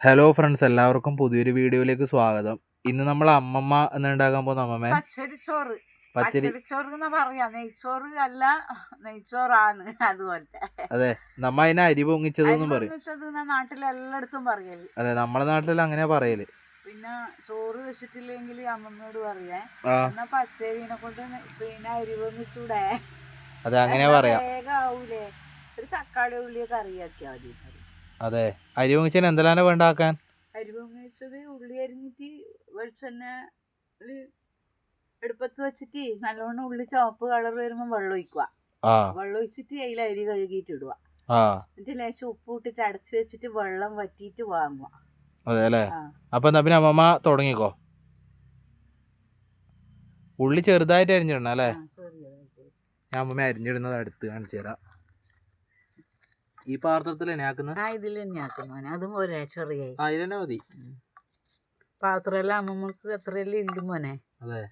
Hello friends എല്ലാവർക്കും പുതിയൊരു വീഡിയോയിലേക്ക് സ്വാഗതം. ഇന്ന് നമ്മൾ അമ്മമ്മ എന്നുണ്ടാക്കാൻ പോകുന്ന അമ്മമ്മ. പച്ചരിച്ചോറ് പച്ചരി പച്ചരിച്ചോറ് എന്ന് പറയാ. നെയ്ച്ചോറ് അല്ല നെയ്ച്ചോറാണ് അതുപോലത്തെ. അതെ നമ്മ അതിനെ അരി പൊങ്ങിച്ചതെന്നും പറയും. നാട്ടിലെല്ലായിടത്തും പറയൽ. അതെ നമ്മളെ നാട്ടിൽ അങ്ങനെയാ പറയൽ. പിന്നെ ചോറ് വെച്ചിട്ടില്ലെങ്കിൽ അമ്മമ്മയോട് പറയാ എന്നാ പച്ചരിനെ കൊണ്ട് പിന്നെ അരി പൊങ്ങിച്ചൂടെ? അതെ അങ്ങനെ പറയാം. വേഗം ആവൂലേ? ഒരു തക്കാളി ഉള്ളിയൊക്കെ അറിയാക്കിയാ മതി. അതെ. അരി പൊങ്ങിച്ചതിന് എന്തെല്ലാം വേണ്ടാക്കാൻ? അരി പൊങ്ങിച്ചത് ഉള്ളി അരിഞ്ഞിട്ട് വെളിച്ചെണ്ണ എടുപ്പത്ത് വെച്ചിട്ട് നല്ലോണം ഉള്ളി ചുവപ്പ് കളർ വരുമ്പോൾ വെള്ളം ഒഴിക്കുക. വെള്ളം ഒഴിച്ചിട്ട് അതിൽ അരി കഴുകിയിട്ട് ഇടുക. എന്നിട്ട് ലേശം ഉപ്പ് ഇട്ടിട്ട് അടച്ചു വെച്ചിട്ട് വെള്ളം വറ്റിയിട്ട് വാങ്ങുക. അതെ അല്ലേ? അപ്പൊ എന്നാ പിന്നെ അമ്മമ്മ തുടങ്ങിക്കോ. ഉള്ളി ചെറുതായിട്ട് അരിഞ്ഞിടണം അല്ലേ? ഞാൻ അമ്മമ്മ അരിഞ്ഞിടുന്നത് അടുത്ത് കാണിച്ചു തരാം. ഈ പാത്രത്തിൽ തന്നെ ആക്കുന്നത് ആ ഇതിൽ തന്നെ ആക്കും അതും ഒരേ ആ മതി. പാത്രമെല്ലാം മോനെ. അതെ.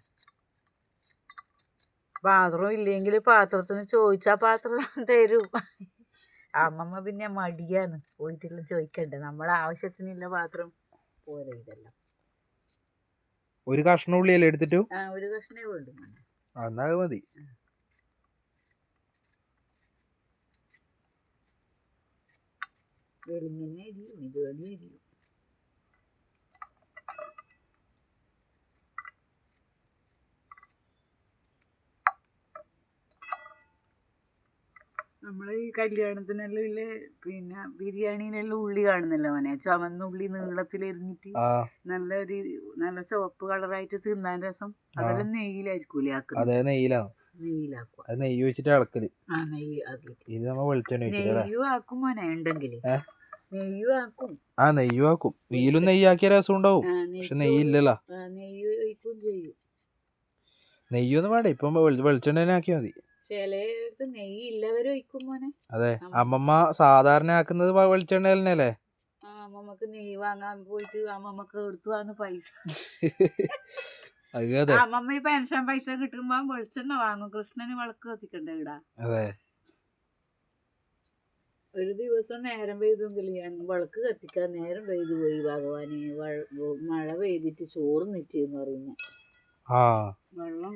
പാത്രം ഇല്ലെങ്കിൽ പാത്രത്തിന് ചോദിച്ചാൽ പാത്രം തരും. അമ്മമ്മ പിന്നെ മടിയാണ്. പോയിട്ടെല്ലാം ചോദിക്കണ്ടേ. നമ്മളെ ആവശ്യത്തിനുള്ള പാത്രം പോരെ ഇതെല്ലാം. ഒരു കഷ്ണം ഉള്ളിയല്ലേ എടുത്തിട്ടു? ആ ഒരു കഷ്ണേ വേണ്ടു മോനെ. എന്നാ മതി. വെളിങ്ങനെ അരിയും ഇത് വലിയ അരിയും. നമ്മൾ ഈ കല്യാണത്തിനെല്ലാം ഇല്ലേ പിന്നെ ബിരിയാണിയിലെല്ലാം ഉള്ളി കാണുന്നില്ല മോനെ? ചുവന്ന ഉള്ളി നീളത്തിലെരിഞ്ഞിട്ട് ആ. നല്ല ഒരു നല്ല ചുവപ്പ് കളറായിട്ട് തിന്നാൻ രസം. അതെല്ലാം നെയ്യിലായിരിക്കൂലേ ആക്കുന്നത്? അതെ നെയ്യിലാണ്. നെയ്യിലാക്കുക അത് നെയ്യ് വെച്ചിട്ട് ഇളക്കൽ. ആ നെയ്യ് ആക്കിയിട്ട്. ഇത് വെളിച്ചെണ്ണ വെച്ചിട്ട് ആക്കും മോനെ ഉണ്ടെങ്കിൽ ഏ? നെയ്യും ആക്കും. ആ നെയ്യും ആക്കും. രസം ഉണ്ടാവും. ആ, പക്ഷെ ആ, നെയ്യ് ഒഴിക്കും ചെയ്യും. നെയ്യൊന്നും വേണ്ട. ഇപ്പം വെളി- വെളിച്ചെണ്ണ തന്നെ ആക്കിയാൽ മതി. ചിലയിടത്ത് നെയ്യ് ഇല്ലവരും ഒഴിക്കും മോനെ. അതെ. അമ്മമ്മ സാധാരണ ആക്കുന്നത് വ- വെളിച്ചെണ്ണ തന്നെയല്ലേ? ആ അമ്മമ്മക്ക് നെയ്യ് വാങ്ങാൻ പോയിട്ട് അമ്മമ്മക്ക് എടുത്തു വന്ന് പൈസ. അമ്മമ്മ ഈ പെൻഷൻ പൈസ കിട്ടുമ്പോ വെളിച്ചെണ്ണ വാങ്ങും. കൃഷ്ണന് വിളക്ക് കത്തിക്കണ്ടേ ഇടാ അതെ. ഒരു ദിവസം നേരം പെയ്തെങ്കിൽ ഞാൻ വിളക്ക് കത്തിക്കാൻ നേരം പെയ്തു പോയി ഭഗവാനെ. മഴ പെയ്തിട്ട് ചോറ് നെറ്റിയെന്ന് പറയുന്നത് ആ. വെള്ളം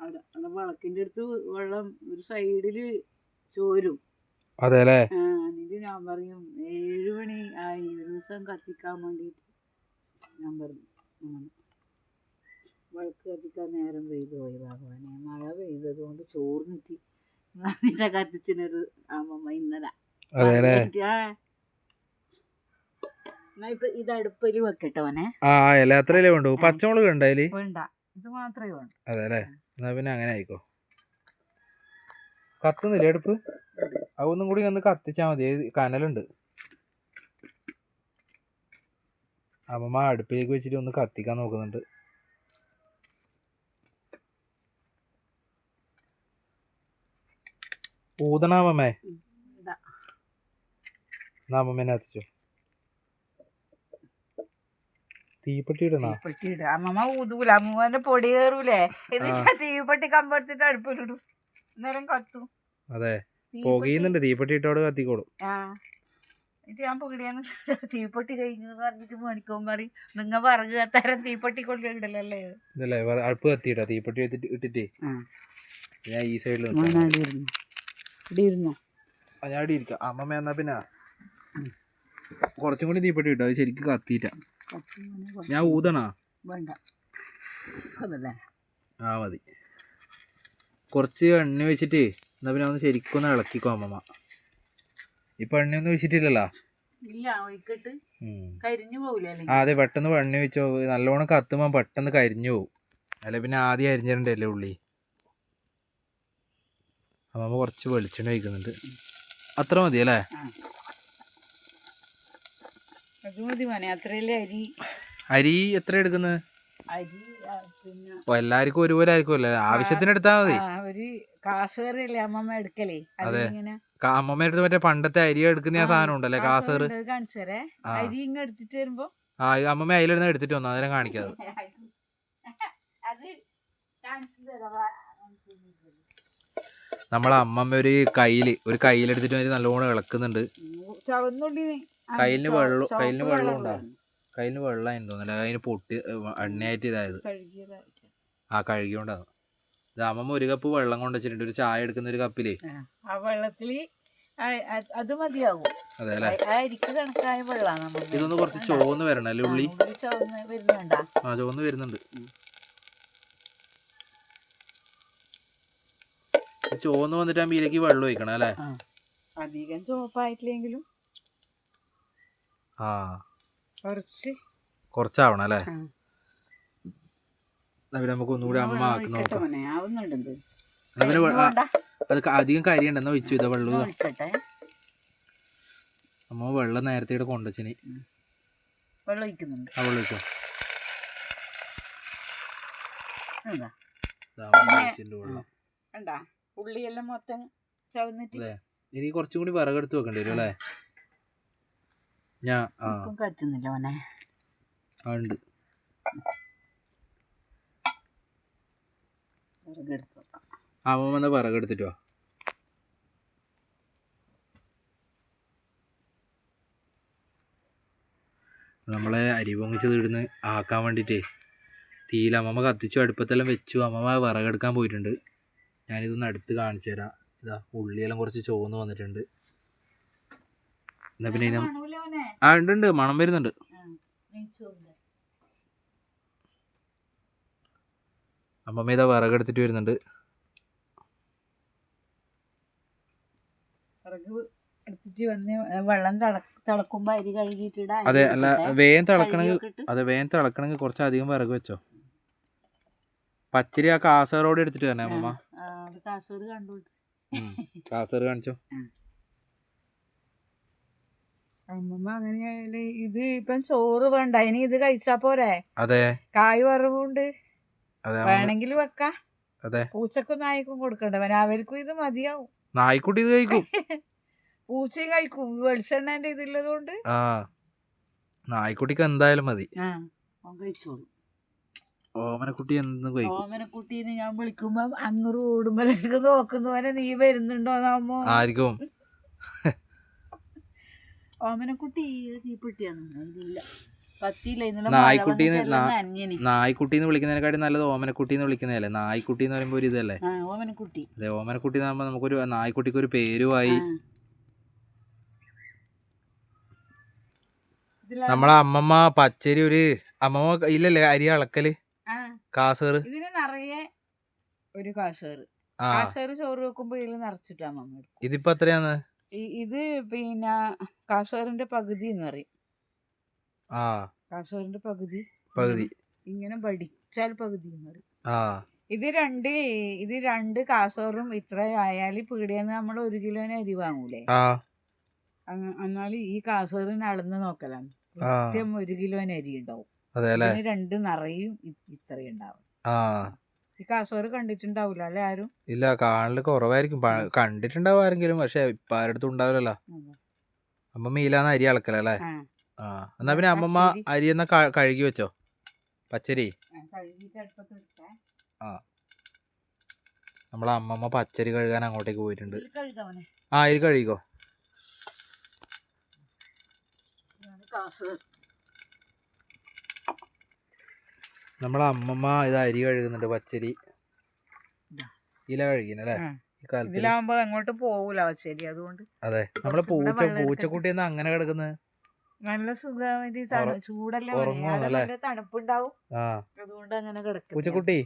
അവിടെ വിളക്കിന്റെ അടുത്ത് വെള്ളം ഒരു സൈഡിൽ ചോരും. അതെ അല്ലേ ആ എന്നിട്ട് ഞാൻ പറയും ഏഴു മണി ആയി ഒരു ദിവസം കത്തിക്കാൻ വേണ്ടിട്ട്. ഞാൻ പറഞ്ഞു. വിളക്ക് കത്തിക്കാൻ നേരം പെയ്തു പോയി ഭഗവാനെ. മഴ പെയ്തത് കൊണ്ട് ചോർന്നിട്ട്. എന്നിട്ട് കത്തിച്ചിനൊരു അമ്മമ്മ ഇന്നലെ. ഇത് അടുപ്പിൽ വെക്കട്ടെ മോനെ. ആ ഇല അത്രയല്ലേ വേണ്ടു പച്ചമുളക് ഉണ്ട് വേണ്ട. ഇത് മാത്രമേ വേണ്ടൂ അതെ അല്ലേ? എന്നാ പിന്നെ അങ്ങനെ ആയിക്കോ. കത്തുന്നില്ലേ അടുപ്പ്? അതൊന്നും കൂടി ഒന്ന് കത്തിച്ചാ മതി. കനലുണ്ട്. അമ്മമ്മ അടുപ്പിലേക്ക് വെച്ചിട്ട് ഒന്ന് കത്തിക്കാൻ നോക്കുന്നുണ്ട്. ഊതണാമമ്മേ ഇതാ. അമ്മമ്മേനെ കത്തിച്ചോ തീപ്പെട്ടി ഇടണോ തീപ്പെട്ടി ഇടുക അമ്മമ്മ ഊതൂല. അമ്മൂമ്മന്റെ പൊടി കയറൂലേ എന്നിട്ട് തീപ്പെട്ടി കമ്പെടുത്തിട്ട് അടുപ്പിലിടും. നേരം കത്തും. അതെ. പുകയുന്നുണ്ട്. തീപ്പെട്ടി ഇട്ടോട് കത്തിക്കോളും. എന്നിട്ട് ഞാൻ പുകടിയാന്ന് തീപ്പെട്ടി കഴിഞ്ഞു എന്ന് പറഞ്ഞിട്ട് മേടിക്കുമ്പോൾ പറയും നിങ്ങ വിറക് കത്താരം തീപ്പെട്ടി കൊള്ളിയുണ്ടല്ലേ ഇതല്ലേ അടുപ്പ് കത്തിയിട്ടാ തീപ്പെട്ടി ഇട്ടിട്ട് ഞാൻ ഈ സൈഡിൽ ഇരുന്നു. ഇവിടെ ഇരുന്നോ ഞാൻ ഇരിക്കാം അമ്മമ്മ എന്നാ പിന്നെ? കുറച്ചും കൂടി തീപ്പെട്ടി കിട്ടും. അത് ശരിക്കും കത്തിയിട്ടാ ഞാൻ ഊതണാ? വേണ്ട. അതല്ലേ ആ മതി. കുറച്ച് എണ്ണ വെച്ചിട്ട് എന്നാ പിന്നെ ഒന്ന് ശരിക്കും ഒന്ന് ഇളക്കിക്കോ അമ്മമ്മ. ഇപ്പൊ എണ്ണയൊന്നും വെച്ചിട്ടില്ലല്ലോ അതെ പെട്ടെന്ന് എണ്ണ വെച്ചോ നല്ലോണം കത്തുമ്പോൾ പെട്ടെന്ന് കരിഞ്ഞു പോകും അല്ല പിന്നെ ആദ്യം അരിഞ്ഞിട്ടുണ്ടല്ലേ ഉള്ളി? അമ്മമ്മ കുറച്ച് വെളിച്ചെണ്ണ ഒഴിക്കുന്നുണ്ട്. അത്ര മതി അല്ലേ? അരി? എത്ര എടുക്കുന്നത് എല്ലാവർക്കും ഒരുപോലെ ആയിരിക്കുമല്ലോ ആവശ്യത്തിന് എടുത്താൽ മതി. അതെ. അമ്മമ്മ എടുത്ത് മറ്റേ പണ്ടത്തെ അരി എടുക്കുന്ന ആ സാധനം ഉണ്ടല്ലേ കാസർ? ആ. അമ്മമ്മ അതിലിരുന്ന് എടുത്തിട്ട് വന്നു അതിനെ കാണിക്കാതെ അത് കാണിച്ചു തരാം വാ, നമ്മളെ അമ്മമ്മ ഒരു കയ്യിൽ ഒരു കയ്യിലെടുത്തിട്ട് ഒരു നല്ലോണം ഇളക്കുന്നുണ്ട്. കയ്യിലിന് വെള്ളം- കയ്യിലിന് വെള്ളം ഉണ്ടോ? കയ്യിലിന് വെള്ളം വെള്ളമായിരുന്നു തോന്നില്ല അതിന് പൊട്ടി എണ്ണയായിട്ട് ഇതായത് ആ കഴുകിയോണ്ടാണ് ഇത് അമ്മമ്മ ഒരു കപ്പ് വെള്ളം കൊണ്ട് വെച്ചിട്ടുണ്ട്. ഒരു ചായ എടുക്കുന്ന ഒരു കപ്പിലേ. ആ, വെള്ളത്തിൽ അത് മതിയാവും. ഇതൊന്ന് കുറച്ച് ചോന്ന് വരണം അല്ലേ ഉള്ളി? ചോന്ന് വരുന്നുണ്ട്? ചോന്ന് വന്നിട്ട് ആ മീലേക്ക് വെള്ളം ഒഴിക്കണം അല്ലേ? അധികം ചുവപ്പായിട്ടില്ലെങ്കിലും ആ. കുറച്ച്. കുറച്ചാവണം അല്ലേ? പിന്നെ നമുക്ക് ഒന്നുകൂടി അമ്മ ആക്കി നോക്കാം അത് അധികം കരിയുണ്ടെന്ന് വെച്ചു ഇതാ വെള്ളം അമ്മ വെള്ളം നേരത്തെ ഇവിടെ കൊണ്ടുവച്ചിന്. വെള്ളം ഒഴിക്കുന്നുണ്ട്. ആ വെള്ളം അമ്മ വെള്ളം. ഉള്ളിയെല്ലാം മൊത്തം ചവന്നിട്ട് ഇനി കുറച്ചും കൂടി വിറകെടുത്ത് വെക്കേണ്ടി വരും അല്ലേ? ഞാൻ ആ. കത്തുന്നില്ല ഉണ്ട്. വിറകെടുത്ത് വെക്കാം. വന്ന വിറകെടുത്തിട്ടോ നമ്മളെ അരി പൊങ്ങിച്ചത് ഇടുന്ന് ആക്കാൻ വേണ്ടിയിട്ടേ. തീയിൽ അമ്മമ്മ കത്തിച്ചു അടുപ്പത്തെല്ലാം വെച്ചു. അമ്മമ്മ വിറകെടുക്കാൻ പോയിട്ടുണ്ട്. ഞാനിതൊന്ന് അടുത്ത് കാണിച്ചു തരാം. ഇതാ ഉള്ളിയെല്ലാം കുറച്ച് ചുവന്ന് വന്നിട്ടുണ്ട്. എന്നാ പിന്നെ ആ ഉണ്ട് ഉണ്ട്. മണം വരുന്നുണ്ട്. അമ്മമ്മ ഇതാ വിറകെടുത്തിട്ട് വരുന്നുണ്ട്. വെള്ളം തിളക്കുമ്പോ അരി കഴുകിയിട്ടിടാ അതെ അല്ല വേഗം തിളക്കണമെങ്കിൽ അതെ വേഗം തിളക്കണമെങ്കിൽ കുറച്ചധികം വിറക് വെച്ചോ. പച്ചരി ആ കാസറോട് എടുത്തിട്ട് തന്നെ അമ്മമ്മ. കാസർഗോഡ്. കാണിച്ചോ? അമ്മമ്മ അങ്ങനെയായാൽ ഇത് ഇപ്പം ചോറ് വേണ്ട. ഇനി ഇത് കഴിച്ചാ പോരെ? അതെ. കായ് വറവുണ്ട്. അതെ വേണമെങ്കിൽ വെക്കാം. അതെ. പൂച്ചക്കും നായ്ക്കും കൊടുക്കണ്ട? അവർക്കും ഇത് മതിയാവും. നായ്ക്കുട്ടി ഇത് കഴിക്കും. പൂച്ചയും കഴിക്കും. വെളിച്ചെണ്ണേന്റെ ഇതുള്ളത് കൊണ്ട് ആ. നായ്ക്കുട്ടിക്ക് എന്തായാലും മതി. കഴിച്ചോളൂ. ഓമനക്കുട്ടി എന്ന് കഴിക്കും ഓമനക്കുട്ടീനെ ഞാൻ വിളിക്കുമ്പോ അങ്ങോട്ട് ഓടുമ്പോഴേക്ക് നോക്കുന്നവനെ നീ വരുന്നുണ്ടോ ആർക്കും ഓമനക്കുട്ടി തീപ്പെട്ടിയാണ്. നായ്ക്കുട്ടീന്ന് എന്ന് വിളിക്കുന്നതിനെക്കാട്ടി നല്ലത് ഓമനക്കുട്ടി എന്ന് വിളിക്കുന്നതല്ലേ? നായ്ക്കുട്ടി എന്ന് പറയുമ്പോൾ ഒരു ഇതല്ലേ? ഓമനക്കുട്ടി. അതെ ഓമനക്കുട്ടി എന്ന് പറയുമ്പോൾ നമുക്കൊരു നായ്ക്കുട്ടിക്ക് ഒരു പേരുമായി. നമ്മളെ അമ്മമ്മ പച്ചരി ഒരു അമ്മമ്മ ഇല്ലല്ലേ അരി അളക്കൽ? കാസറ്? ഇതിന് നിറയെ ഒരു കാസേറ്. ആ. കാശേറ് ചോറ് വെക്കുമ്പോ ഇതിൽ നിറച്ചിട്ടാ മമ്മ എടുക്കും. ഇതിപ്പോ എത്രയാണ്? ഈ- ഇത് പിന്നെ കാസേറിന്റെ പകുതി എന്ന് പറയും. ആ. കാശേറിന്റെ പകുതി. പകുതി. ഇങ്ങനെ പഠിച്ചാൽ പകുതി എന്ന് പറയും. ആ. ഇത് രണ്ട് ഇത് രണ്ട് കാസോറും ഇത്ര ആയാൽ പീടിയെന്ന് നമ്മൾ ഒരു കിലോന് അരി വാങ്ങൂലേ? ആ. എന്നാൽ ഈ കാസോറിന് അളന്ന് നോക്കലാണ്. ആ. കൃത്യം ഒരു കിലോന് അരി ഉണ്ടാവും. രണ്ട് നിറയും ഇത്രയും ഉണ്ടാവും. ആ. ഈ കാസോറ് കണ്ടിട്ടുണ്ടാവില്ല അല്ലെ ആരും? ഇല്ല കാണൽ കുറവായിരിക്കും. കണ്ടിട്ടുണ്ടാവും ആരെങ്കിലും പക്ഷെ ഇപ്പൊ ആരുടെ ഉണ്ടാവില്ലല്ലോ. അമ്മ മീലാന്ന് അരി അളക്കലല്ലേ ആ. ആ. എന്നാ പിന്നെ അമ്മമ്മ അരി എന്നാ കഴുകി വെച്ചോ? പച്ചരി? ആ, നമ്മളെ അമ്മമ്മ പച്ചരി കഴുകാൻ അങ്ങോട്ടേക്ക് പോയിട്ടുണ്ട്. ആ അരി കഴുകിക്കോ ഇതാണ് കാസോറ് നമ്മളെ അമ്മമ്മ ഇത് അരി കഴുകുന്നുണ്ട് പച്ചരി. ഇല കഴുകിനല്ലേ ഇതിലാവുമ്പോ അങ്ങോട്ട് പോവൂല പച്ചരി അതുകൊണ്ട് അതെ. നമ്മളെ പൂച്ച പൂച്ചക്കുട്ടി എന്നാ അങ്ങനെ കിടക്കുന്നത് നല്ല സുഖം ചൂടല്ലേ തണുപ്പുണ്ടാവും. അതുകൊണ്ട് അങ്ങനെ കിടക്കും പൂച്ചക്കുട്ടി?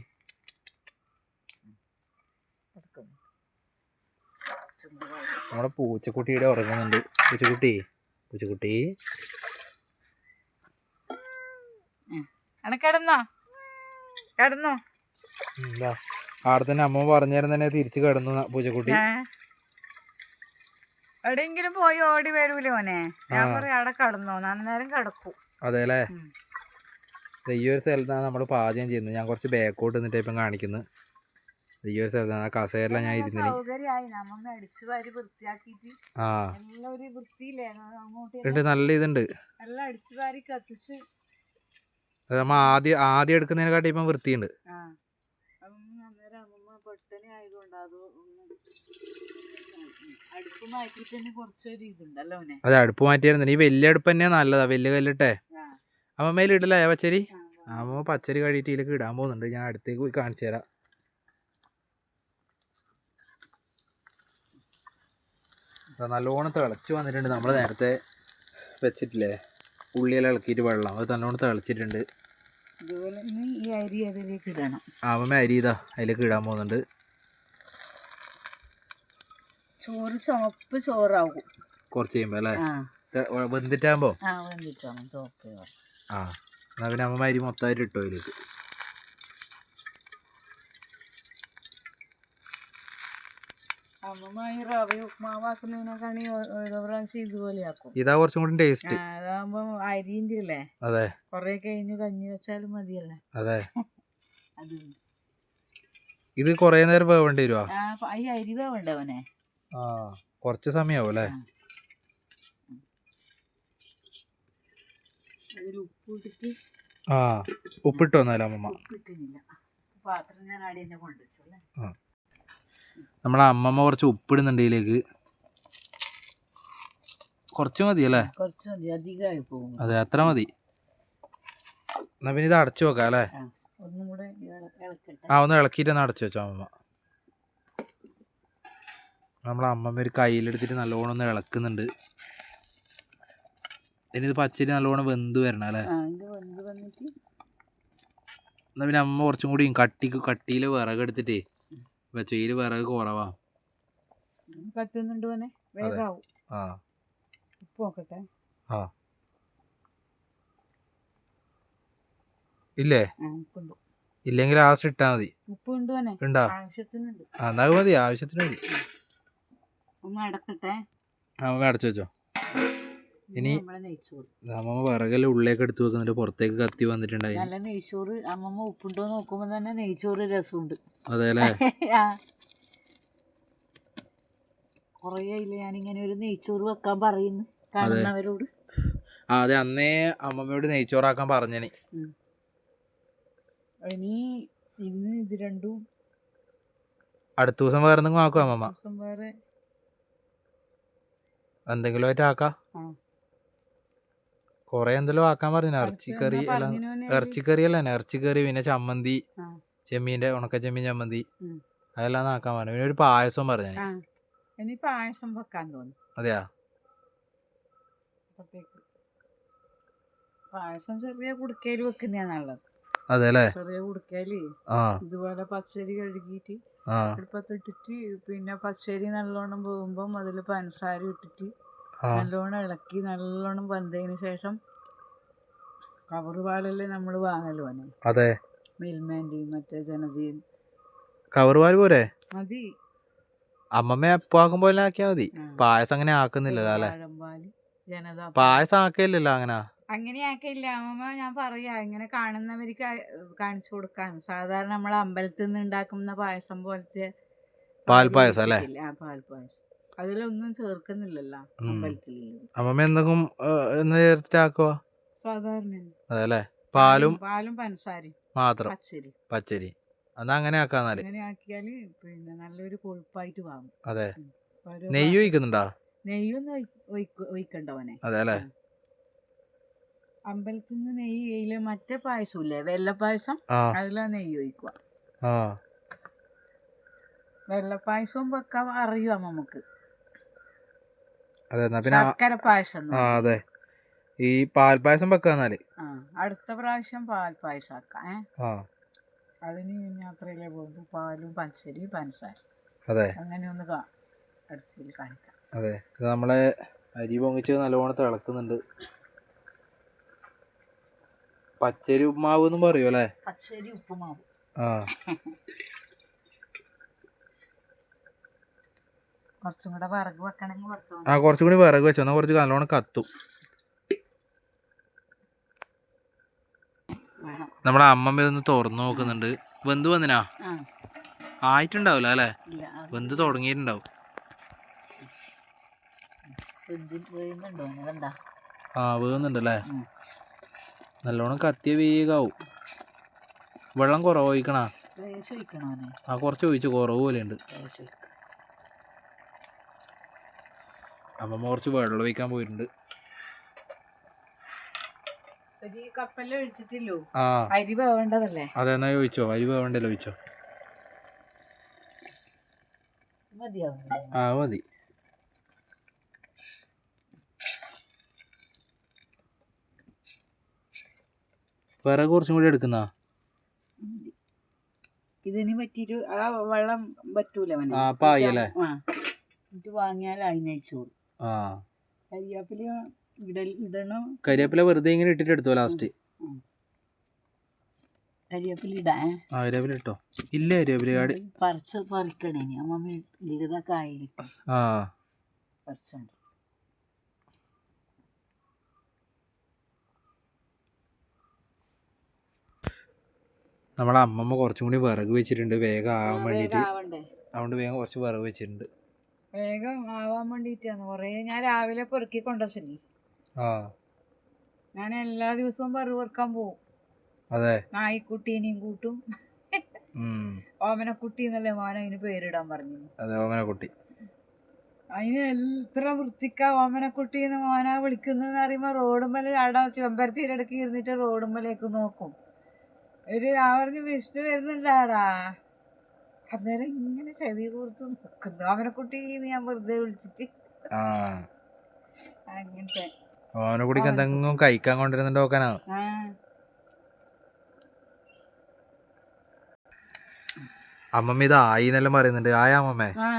നമ്മുടെ പൂച്ചക്കുട്ടിയുടെ ഉറങ്ങുന്നുണ്ട്. പൂച്ചക്കുട്ടി പൂച്ചക്കുട്ടി. അണ കിടന്നോ? ഉം, ആടെ തന്നെ അമ്മ പറഞ്ഞു തന്നെ തിരിച്ചു കിടന്നു പൂജക്കുട്ടി? എവിടെയെങ്കിലും പോയി ഓടി വരൂലോ മോനെ? ഞാൻ പറയും അവിടെ കിടന്നോ? നന്നേരം കിടക്കും. അതെ അല്ലേ ഈ ഒരു സ്ഥലത്താണ് നമ്മൾ പാചകം ചെയ്യുന്നത്. ഞാൻ കുറച്ച് ബാക്കോട്ട് നിന്നിട്ട് ഇപ്പം കാണിക്കുന്നത് ഈ ഒരു സ്ഥലത്താണ് ആ കസേരയിലാണ് ഞാൻ വൃത്തിയാക്കിയിട്ട് ആ. ഉണ്ട് നല്ല ഇതുണ്ട് എല്ലാം അടിച്ചു വാരി കത്തിച്ച് അത് ആദ്യം ആദ്യം എടുക്കുന്നതിനെക്കാട്ടി ഇപ്പം വൃത്തിയുണ്ട്. അത് അടുപ്പ് മാറ്റിയായിരുന്നു. ഈ വലിയ അടുപ്പ് തന്നെയാ നല്ലതാ. വലിയ കല്ലിട്ടെ. അമ്മമ്മയിൽ ഇടലേ പച്ചരി. അമ്മ പച്ചരി കഴിയിട്ട് ഇതിലേക്ക് ഇടാൻ പോകുന്നുണ്ട്. ഞാൻ അടുത്തേക്ക് പോയി കാണിച്ചു തരാം. നല്ലോണം തിളച്ച് വന്നിട്ടുണ്ട്. നമ്മൾ നേരത്തെ വെച്ചിട്ടില്ലേ? ഉള്ളിയെല്ലാം ഇളക്കിയിട്ട് വെള്ളം. അത് നല്ലോണം തിളച്ചിട്ടുണ്ട്. ഇതുപോലെ ഈ അരി അതിലേക്ക് ഇടണം. അമ്മ അരി ഇതാ അതിലേക്ക് ഇടാൻ പോകുന്നുണ്ട്. ചോറ് ചുവപ്പ് ചോറാകും. കുറച്ച് കഴിയുമ്പോൾ അല്ലേ? ആ. വെന്തിട്ടാകുമ്പോൾ ആ വേണ്ടിട്ടാണ് ചുവപ്പ് ആ എന്നാൽ പിന്നെ അമ്മ അരി മൊത്തമായിട്ട് ഇട്ടോ അതിലേക്ക്. അമ്മമ്മ ഈ റവ ഉപ്മാവാക്കുന്നതിനെക്കാണി ഓരോ പ്രാവശ്യം ഇതുപോലെ ആക്കും ഇതാ കുറച്ചും കൂടി ടേസ്റ്റ്. അതാകുമ്പോ അല്ലേ? അതെ. കൊറേ കഴിഞ്ഞ് കഞ്ഞി വെച്ചാലും മതിയല്ലേ? അതെ. അത് ഇത് കുറേ നേരം വേവേണ്ടി വരുവാ? ഈ അരി അവനെ? ആ കുറച്ച് സമയമാവും അല്ലേ? ആ. ഉപ്പിട്ട് വന്നാലോ അമ്മമ്മ? പാത്രം ഞാൻ ആടി തന്നെ കൊണ്ടുവച്ചു അല്ലേ? നമ്മളെ അമ്മമ്മ കുറച്ച് ഉപ്പിടുന്നുണ്ട് ഇതിലേക്ക് കുറച്ച് മതി അല്ലേ അതെ അത്ര മതി. എന്നാ പിന്നെ ഇത് അടച്ചു വെക്കാം അല്ലേ? ആ ഒന്നും കൂടെ ഇള- ഇളക്കട്ടെ. ഒന്ന് അടച്ചു വെച്ചോ അമ്മമ്മ. നമ്മളെ അമ്മമ്മ ഒരു കയ്യിലെടുത്തിട്ട് നല്ലോണം ഒന്ന് ഇളക്കുന്നുണ്ട്. ഇനി ഇത് പച്ചരി നല്ലോണം വെന്ത് വരണം അല്ലേ? എന്നാ പിന്നെ അമ്മ കുറച്ചും കൂടി കട്ടിക്ക് കട്ടിയിൽ വിറക് എടുത്തിട്ടേ വെച്ചോ ഇതിൽ വിറക് കുറവാ. കത്തുന്നുണ്ട് പോനെ വേഗാവും. ആ. ഉപ്പ് നോക്കട്ടെ. ആ. ഇല്ലേ? ഇല്ലെങ്കിൽ ലാസ്റ്റ് ഇട്ടാ മതി. ഉണ്ട് എന്നാ മതി. ആവശ്യത്തിന് മതി അടച്ചു വെച്ചോ. ഇനി- അമ്മമ്മ വിറകല്ല ഉള്ളിലേക്ക് എടുത്ത് വെക്കുന്നുണ്ട് പുറത്തേക്ക് കത്തി വന്നിട്ടുണ്ടായി. നല്ല നെയ്ച്ചോറ്. അമ്മമ്മ ഉപ്പുണ്ടോ നോക്കുമ്പോ തന്നെ നെയ്ച്ചോറ് രസമുണ്ട്. അതെല്ലേ കുറേ ആയില്ലേ ഞാനിങ്ങനെ ഒരു നെയ്ച്ചോറ് വെക്കാൻ പറയുന്നു. കാണുന്നവരോട്. അതെ. അന്നേ അമ്മമ്മയോട് നെയ്ച്ചോറാക്കാൻ പറഞ്ഞനി. ഇനി ഇന്ന് ഇത് രണ്ടും അടുത്ത ദിവസം വേറെ എന്തെങ്കിലും ആക്കും അമ്മമ്മ? എന്തെങ്കിലും ആയിട്ട് ആക്കാം. കൊറേ എന്തെല്ലോ ആക്കാൻ പറഞ്ഞു ഇറച്ചിക്കറി എല്ലാം ഇറച്ചിക്കറി അല്ല ഇറച്ചിക്കറി പിന്നെ ചമ്മന്തി ചെമ്മീന്റെ ഉണക്ക ചെമ്മീൻ ചമ്മന്തി. അതെല്ലാം ആക്കാൻ പറഞ്ഞു പിന്നെ ഒരു പായസം പറഞ്ഞു ഇനി പായസം വെക്കാൻ തോന്നി. അതെയാ? പായസം ചെറിയ കുടുക്കയിൽ വെക്കുന്നതാ നല്ലത്. അതെ അല്ലേ ചെറിയ കുടുക്കയിൽ ഇതുപോലെ പച്ചരി കഴുകിയിട്ട് അടുപ്പത്തിട്ടിട്ട് പിന്നെ പച്ചരി നല്ലോണം പോകുമ്പം അതിൽ പഞ്ചസാര ഇട്ടിട്ട് നല്ലോണം ഇളക്കി നല്ലോണം വെന്തതിന് ശേഷം കവർ പാലല്ലേ നമ്മൾ വാങ്ങൽ വന്നെ അതെ. മിൽമേന്റെയും മറ്റേ ജനതയും കവർ പാൽ പോരെ? മതി. അമ്മമ്മ എപ്പോ ആക്കുമ്പോ ആക്കിയാ മതി. പായസം അങ്ങനെ ആക്കുന്നില്ലല്ലോ അല്ലെ? പായസം ആക്കില്ലല്ലോ അങ്ങനെ? അങ്ങനെ അങ്ങനെയാക്കില്ല അമ്മ ഞാൻ പറയാ ഇങ്ങനെ കാണുന്നവർക്ക് കാണിച്ചു കൊടുക്കാൻ സാധാരണ നമ്മൾ അമ്പലത്തിൽ നിന്ന് ഉണ്ടാക്കുന്ന പായസം പോലത്തെ പായസം അല്ലേ? ഇല്ല, പായസം അതിലൊന്നും ചേർക്കുന്നില്ലല്ലോ. അമ്പലത്തിൽ അമ്മമ്മ എന്തെങ്കിലും എന്ന് ചേർത്തിട്ടാക്കുവാ സാധാരണ അതല്ലേ? പാലും? പാലും പഞ്ചസാരയും മാത്രം? പച്ചരി. പച്ചരി. എന്നാ അങ്ങനെ ആക്കാന്നാൽ? അങ്ങനെ ആക്കിയാൽ പിന്നെ നല്ലൊരു കൊഴുപ്പായിട്ട് വാങ്ങും. അതെ. നെയ്യ് ഒഴിക്കുന്നുണ്ടോ? നെയ്യൊന്നും ഒഴി- ഒഴിക്ക- ഒഴിക്കണ്ടവനെ. അതെ അല്ലേ? അമ്പലത്തിൽ നിന്ന് നെയ്യ് ചെയ്യില്ല മറ്റേ പായസം ഇല്ലേ? വെള്ളപ്പായസം? അതിലാ നെയ്യ് ഒഴിക്കുക വെള്ളപ്പായസവും വെക്കാൻ അറിയാം നമുക്ക് അതെ എന്നാ പിന്നെ ശർക്കര പായസം ആ അതെ. ഈ പാൽപ്പായസം വെക്കാന്നാൽ. അടുത്ത പ്രാവശ്യം പാൽ പായസം ആക്കാം ഏ? ആ. അതിന് യാത്രയിലെ പോകുമ്പോൾ പാലും പഞ്ചസാര അതെ. അങ്ങനെ ഒന്ന് അടുത്തതിൽ കാണിക്കാം. അതെ. ഇത് നമ്മളെ അരി പൊങ്ങിച്ച് നല്ലോണം തിളക്കുന്നുണ്ട്. പച്ചരി ഉപ്മാവ് എന്നും പറയൂ അല്ലേ പച്ചരി ഉപ്പുമാവ് ആ. കുറച്ചും കൂടെ വിറക് വെക്കണമെങ്കിൽ ആ കുറച്ചും കൂടി വിറക് വെച്ചു. എന്നാൽ കുറച്ച് നല്ലോണം കത്തും. നമ്മുടെ അമ്മമ്മ ഇതൊന്ന് തുറന്നു നോക്കുന്നുണ്ട്. വെന്ത് വന്നിനാ? ആയിട്ടുണ്ടാവില്ല അല്ലേ? വെന്ത് തുടങ്ങിയിട്ടുണ്ടാവും. ആ വേകുന്നുണ്ടല്ലേ നല്ലോണം കത്തിയ വേഗാവും. വെള്ളം കുറവ് ഒഴിക്കണ ആ കുറച്ച് ഒഴിച്ചു കുറവ് പോലെ ഉണ്ട് ലേശം ഒഴിക്കണം. അമ്മമ്മ കുറച്ച് വെള്ളം ഒഴിക്കാൻ പോയിട്ടുണ്ട്. ആ. അരി വേവേണ്ടതല്ലേ? അതെന്നാ ചോദിച്ചോ? അരി വേവേണ്ടല്ലോ ചോദിച്ചോ? ആ മതി. വേറെ കുറച്ചും കൂടി എടുക്കുന്ന? ഇതിന് പറ്റിയിട്ട് ആ വെള്ളം പറ്റൂല ആ, എന്നിട്ട് വാങ്ങിയാൽ അതിനയച്ചോളൂ. കരിയാപ്പില ഇടണം. വെറുതെ ഇങ്ങനെ ഇട്ടിട്ട് എടുത്തോ ലാസ്റ്റ് കരിയാപ്പില ഇടാ. ഇട്ടോ. ഇല്ല പറിച്ച് പറിക്കണേ ആയിരിക്കും ആ. പറിച്ചുണ്ട്. നമ്മളെ അമ്മമ്മ കുറച്ചും കൂടി വിറക് വെച്ചിട്ടുണ്ട്. വേഗം ആവാൻ വേണ്ടിയിട്ട് ആവണ്ടേ? അതുകൊണ്ട് വേഗം കുറച്ച് വിറക് വെച്ചിട്ടുണ്ട്. വേഗം ആവാൻ വേണ്ടിയിട്ടാണ് കുറേ ഞാൻ രാവിലെ പെറുക്കി കൊണ്ടുവച്ചല്ലേ? ഞാൻ എല്ലാ ദിവസവും പറു പെറുക്കാൻ പോവും. അതെ. നായിക്കുട്ടീനെയും കൂട്ടും. ഓമനക്കുട്ടി എന്നല്ലേ മോനെ അതിന് പേരിടാൻ പറഞ്ഞു അതെ ഓമനക്കുട്ടി. കുട്ടി അതിന് എത്ര വൃത്തിക്കാ ഓമനക്കുട്ടി എന്ന് മോനാ വിളിക്കുന്നതെന്ന് പറയുമ്പോൾ റോഡുമ്മല അവിടെ ചെമ്പരത്തിയിലടക്കി ഇരുന്നിട്ട് റോഡുമ്മലേക്ക് നോക്കും. ഒരു ആ പറഞ്ഞു വിഷ്ണു വരുന്നുണ്ടാടാ. അന്നേരം ഇങ്ങനെ ചെവി കൂർത്ത് നോക്കുന്നു. ഞാൻ വെറുതെ വിളിച്ചിട്ട്. അങ്ങനത്തെ. ഓമന കുട്ടിക്ക് എന്തെങ്കിലും കഴിക്കാൻ കൊണ്ടിരുന്നുണ്ട് നോക്കാനാ? ആ. അമ്മമ്മ ഇത് ആയി എന്നെല്ലാം പറയുന്നുണ്ട്. ആയ അമ്മമ്മേ? ആ.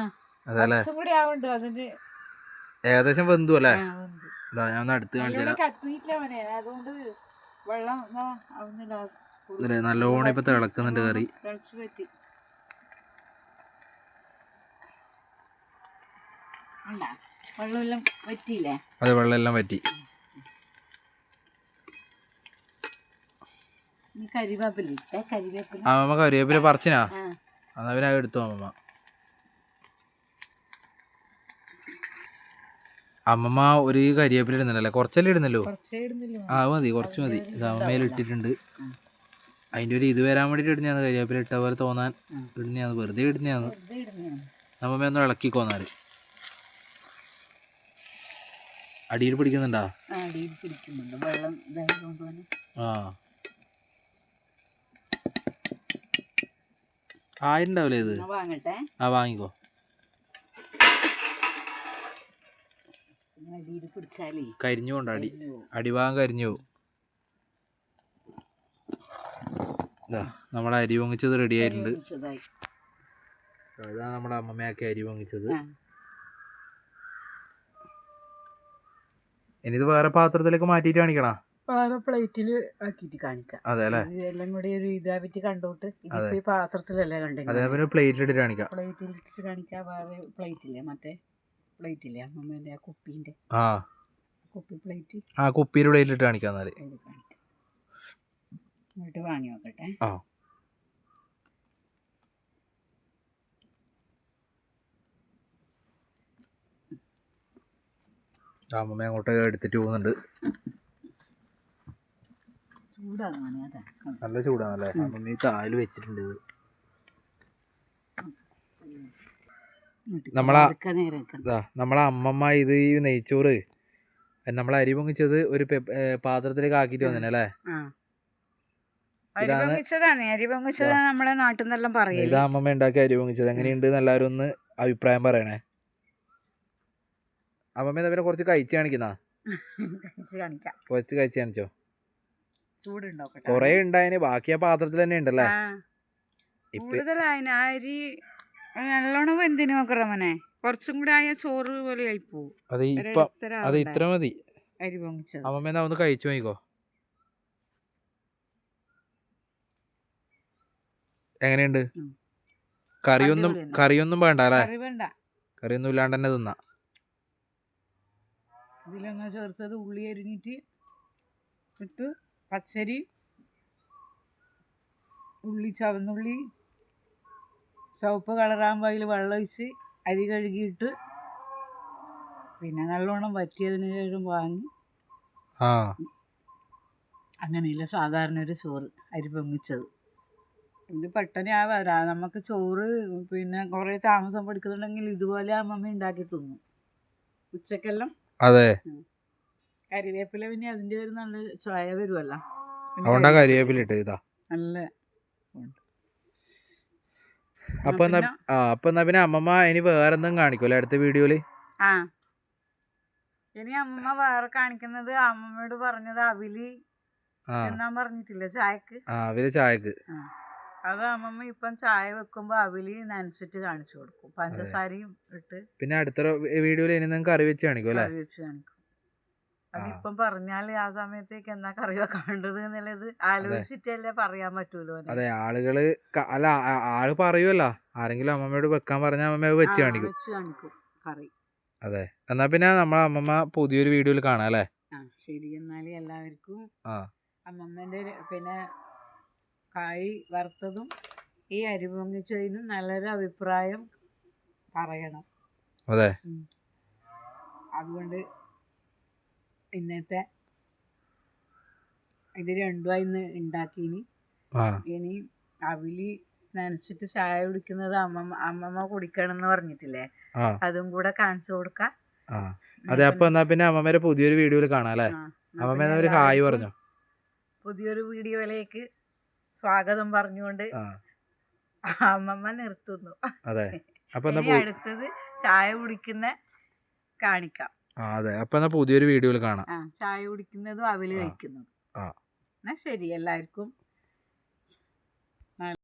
അതെ അല്ലേ കുറച്ചും കൂടി ഏകദേശം വെന്തു അല്ലേ? ഇതാ ഞാൻ ഒന്ന് അടുത്ത് കാണിച്ചു നല്ലോണം ഇപ്പൊ തിളക്കുന്നുണ്ട് കറി തിളച്ച് പറ്റി ഉണ്ടാ വെള്ളമെല്ലാം അത് വെള്ളം എല്ലാം പറ്റി അമ്മ കരിവേപ്പില പറിച്ചിനാ? എന്നാ പിന്നെ എടുത്തു അമ്മമ്മ അമ്മമ്മ ഒരു കരിവേപ്പില ഇടുന്നുണ്ടല്ലേ? കുറച്ചല്ലേ ഇടുന്നല്ലോ ആ മതി കുറച്ച് മതി. ഇത് അമ്മമ്മയിൽ ഇട്ടിട്ടുണ്ട്. അതിന്റെ ഒരു ഇത് വരാൻ വേണ്ടിട്ട് ഇടുന്നതാണ്. കരിവേപ്പില ഇട്ട പോലെ തോന്നാൻ ഇടുന്നതാണ്. വെറുതെ ഇടുന്നതാണ്. വെറുതെ ഇടുന്നതാണ്. അമ്മമ്മ ഒന്ന് ഇളക്കിക്കോന്നാൽ അടിയിൽ പിടിക്കുന്നുണ്ടാ? അടിയിൽ പിടിക്കുന്നുണ്ട്. വെള്ളം ആ. ഇത്? വാങ്ങട്ടെ. ആ വാങ്ങിക്കോ. കരിഞ്ഞു കൊണ്ട് അടി. അടിഭാഗം കരിഞ്ഞു പോകും. നമ്മളെ അരി പൊങ്ങിച്ചത് റെഡി ആയിട്ടുണ്ട്. അതാണ് നമ്മുടെ അമ്മമ്മയൊക്കെ അരി പൊങ്ങിച്ചത്. ഇനി ഇത് വേറെ പാത്രത്തിലേക്ക് മാറ്റിയിട്ട് കാണിക്കണോ? വേറെ പ്ലേറ്റിൽ ആക്കിയിട്ട് കാണിക്കാം. അതെ അല്ലേ? ഇതെല്ലാം കൂടി ഒരു ഇതായിട്ട് കണ്ടോട്ട്. ഇതിപ്പോ ഈ പാത്രത്തിലല്ലേ കണ്ടത് അതെ പിന്നെ പ്ലേറ്റിൽ ഇട്ടിട്ട് കാണിക്കാം. പ്ലേറ്റിൽ കാണിക്കാം വേറെ പ്ലേറ്റ് ഇല്ലേ മറ്റേ പ്ലേറ്റ് അമ്മമ്മേന്റെ ആ കുപ്പീന്റെ ആ. കുപ്പി പ്ലേറ്റ്. ആ കുപ്പിയിൽ പ്ലേറ്റിലിട്ട് കാണിക്കാം എന്നാൽ. എന്നിട്ട് വാങ്ങി നോക്കട്ടെ. ആ. അമ്മമ്മ അങ്ങോട്ട് എടുത്തിട്ട് പോകുന്നുണ്ട്. നല്ല ചൂടാണല്ലേ? അമ്മമ്മ ഈ താൽ വെച്ചിട്ടുണ്ട് ഇത്. നമ്മളാ- നമ്മളെ അമ്മമ്മ ഇത് ഈ നെയ്ച്ചോറ് നമ്മളെ അരി പൊങ്ങിച്ചത് ഒരു പാത്രത്തിലേക്ക് ആക്കിട്ട് വന്നെ അല്ലേ? ആ. അരി ഇതാണ്- പൊങ്ങിച്ചതാണ്. അരി പൊങ്ങിച്ചതാണ് നമ്മളെ നാട്ടിൽ നിന്നെല്ലാം പറയൽ. ഇതാ അമ്മമ്മ ഉണ്ടാക്കി അരി പൊങ്ങിച്ചത്. എങ്ങനെയുണ്ട് എല്ലാവരും ഒന്ന് അഭിപ്രായം പറയണേ. അമ്മമ്മ തമ്മിൽ പിന്നെ കുറച്ച് കഴിച്ച് കാണിക്കുന്ന? കുറച്ച് കഴിച്ച് കാണിച്ചോ? കൊറേ ഉണ്ടായിന്. ബാക്കി ആ പാത്രത്തിൽ തന്നെ ഉണ്ടല്ലേ? കൂടുതലായിന് അരി നല്ലോണം വെന്തിന് നോക്കറ മോനെ. കുറച്ചും കൂടെ ആയ ചോറ് പോലെ ആയിപ്പോവും അത് ഇപ്പൊ അത് ഇത്ര മതി. അരി പൊങ്ങിച്ചത്. അമ്മമ്മ ഒന്ന് കഴിച്ചു നോക്കോ എങ്ങനെയുണ്ട്? കറിയൊന്നും കറിയൊന്നും വേണ്ട അല്ലേ? കറിയൊന്നും ഇല്ലാണ്ട് തന്നെ തിന്നാ. ഇതിലങ്ങ് ചേർത്തത്? ഉള്ളി അരിഞ്ഞിട്ട് ഇട്ട് പച്ചരി ഉള്ളി ചവന്നുള്ളി ചുവപ്പ് കളറാകുമ്പോൾ അതിൽ വെള്ളം ഒഴിച്ച് അരി കഴുകിയിട്ട് പിന്നെ നല്ലോണം വറ്റിയതിന് ശേഷം വാങ്ങി. അങ്ങനെയില്ല സാധാരണ ഒരു ചോറ് അരി പൊങ്ങിച്ചത്. ഇത് പെട്ടെന്ന് ആ വരാ നമുക്ക് ചോറ് പിന്നെ കുറേ താമസം പഠിക്കുന്നുണ്ടെങ്കിൽ ഇതുപോലെ അമ്മമ്മ ഉണ്ടാക്കി തിന്നു. ഉച്ചക്കെല്ലാം അതെ. കരിവേപ്പില പിന്നെ അതിന്റെ ഒരു നല്ല ചായ വരുമല്ലോ അതുകൊണ്ടാ കരിവേപ്പില. ഇട്ട് ഇതാ. നല്ല അപ്പൊ എന്നാ ആ അപ്പൊ എന്നാ പിന്നെ അമ്മമ്മ ഇനി വേറെ എന്തും കാണിക്കുമല്ലോ അടുത്ത വീഡിയോയിൽ? ആ. ഇനി അമ്മ വേറെ കാണിക്കുന്നത് അമ്മമ്മയോട് പറഞ്ഞത് അവിൽ എന്നാ പറഞ്ഞിട്ടില്ല ചായക്ക്? ആ അവർ ചായക്ക്. ആ. അത് അമ്മമ്മ ഇപ്പം ചായ വെക്കുമ്പോ അവിലി നനച്ചിട്ട് കാണിച്ചു കൊടുക്കും. പഞ്ചസാരയും ഇട്ട് പിന്നെ അടുത്ത വീഡിയോയിൽ ഇനി നിങ്ങൾക്ക് കറി വെച്ച് കാണിക്കും അല്ലേ? കറി വെച്ച് കാണിക്കും. അതിപ്പം പറഞ്ഞാൽ ആ സമയത്തേക്ക് എന്നാ കറി വെക്കേണ്ടത് എന്നുള്ളത് ആലോചിച്ചിട്ടല്ലേ പറയാൻ പറ്റൂലോ. അതെ ആളുകൾ അല്ല ആൾ പറയുമല്ലോ ആരെങ്കിലും അമ്മമ്മയോട് വെക്കാൻ പറഞ്ഞ അമ്മമ്മ വെച്ച് കാണിക്കും. വെച്ച് കാണിക്കും കറി. അതെ എന്നാ പിന്നെ നമ്മളെ അമ്മമ്മ പുതിയൊരു വീഡിയോയിൽ കാണാം അല്ലേ? ശരി എന്നാൽ എല്ലാവർക്കും അമ്മമ്മന്റെ പിന്നെ കായ് വറുത്തതും ഈ അരി പൊങ്ങിച്ചതിനും നല്ലൊരു അഭിപ്രായം പറയണം. അതെ. അതുകൊണ്ട് ഇന്നത്തെ ഇത് രണ്ടുമായി ഇന്ന് ഉണ്ടാക്കിനി ഇനി അവിലി നനച്ചിട്ട് ചായ കുടിക്കുന്നത് അമ്മമ്മ അമ്മമ്മ കുടിക്കണം എന്ന് പറഞ്ഞിട്ടില്ലേ അതും കൂടെ കാണിച്ചു കൊടുക്കാം. അതെ അപ്പൊ എന്നാ പിന്നെ അമ്മമ്മേരെ പുതിയൊരു വീഡിയോയിൽ കാണാം അല്ലേ? അമ്മമ്മ ഒരു ഹായ് പറഞ്ഞോ. പുതിയൊരു വീഡിയോയിലേക്ക് സ്വാഗതം പറഞ്ഞുകൊണ്ട് അമ്മമ്മ നിർത്തുന്നു. അതെ. അപ്പൊ അടുത്തത് ചായ കുടിക്കുന്ന കാണിക്കാം. അതെ. അപ്പൊ എന്നാ പുതിയൊരു വീഡിയോയിൽ കാണാം. ചായ കുടിക്കുന്നതും അവൽ. കഴിക്കുന്നതും. എന്നാ ശരി എല്ലാവർക്കും.